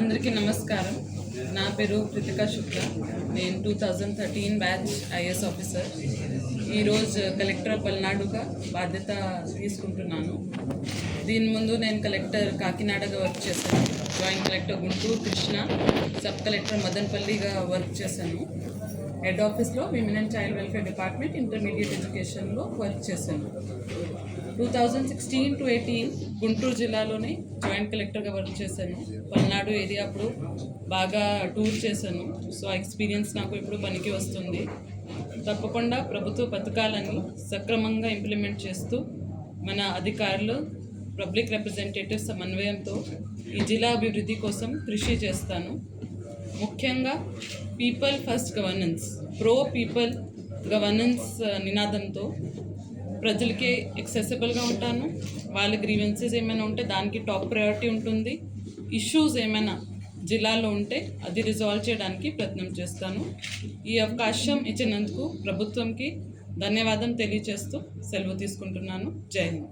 అందరికీ నమస్కారం. నా పేరు కృతిక శుక్ల. నేను two thousand thirteen batch IAS officer. ఈరోజు కలెక్టర్ పల్నాడుగా బాధ్యత తీసుకుంటున్నాను. దీని ముందు నేను కలెక్టర్ కాకినాడగా వర్క్ చేశాను. Joint collector Guntur Krishna sub collector మదనపల్లిగా work చేశాను. హెడ్ ఆఫీస్లో women and child welfare department intermediate ఎడ్యుకేషన్లో వర్క్ చేశాను. Two thousand sixteen to eighteen Guntur జిల్లాలోనే జాయింట్ కలెక్టర్గా వర్క్ చేశాను. పల్నాడు ఏరియా అప్పుడు బాగా టూర్ చేశాను. సో ఆ ఎక్స్పీరియన్స్ నాకు ఇప్పుడు పనికి వస్తుంది. తప్పకుండా ప్రభుత్వ పథకాలని సక్రమంగా ఇంప్లిమెంట్ చేస్తూ మన అధికారులు పబ్లిక్ రిప్రజెంటేటివ్ సమన్వయంతో ఈ జిల్లా అభివృద్ధి కోసం కృషి చేస్తాను. ముఖ్యంగా people first governance pro people governance నినాదంతో ప్రజలకి ఎక్సెసిబుల్గా ఉంటాను. వాళ్ళ గ్రీవెన్సెస్ ఏమైనా ఉంటే దానికి టాప్ ప్రయారిటీ ఉంటుంది. ఇష్యూస్ ఏమైనా జిల్లాలో ఉంటే అది రిజాల్వ్ చేయడానికి ప్రయత్నం చేస్తాను. ఈ అవకాశం ఇచ్చినందుకు ప్రభుత్వంకి ధన్యవాదం తెలియజేస్తూ సెలవు తీసుకుంటున్నాను. జై హింద్.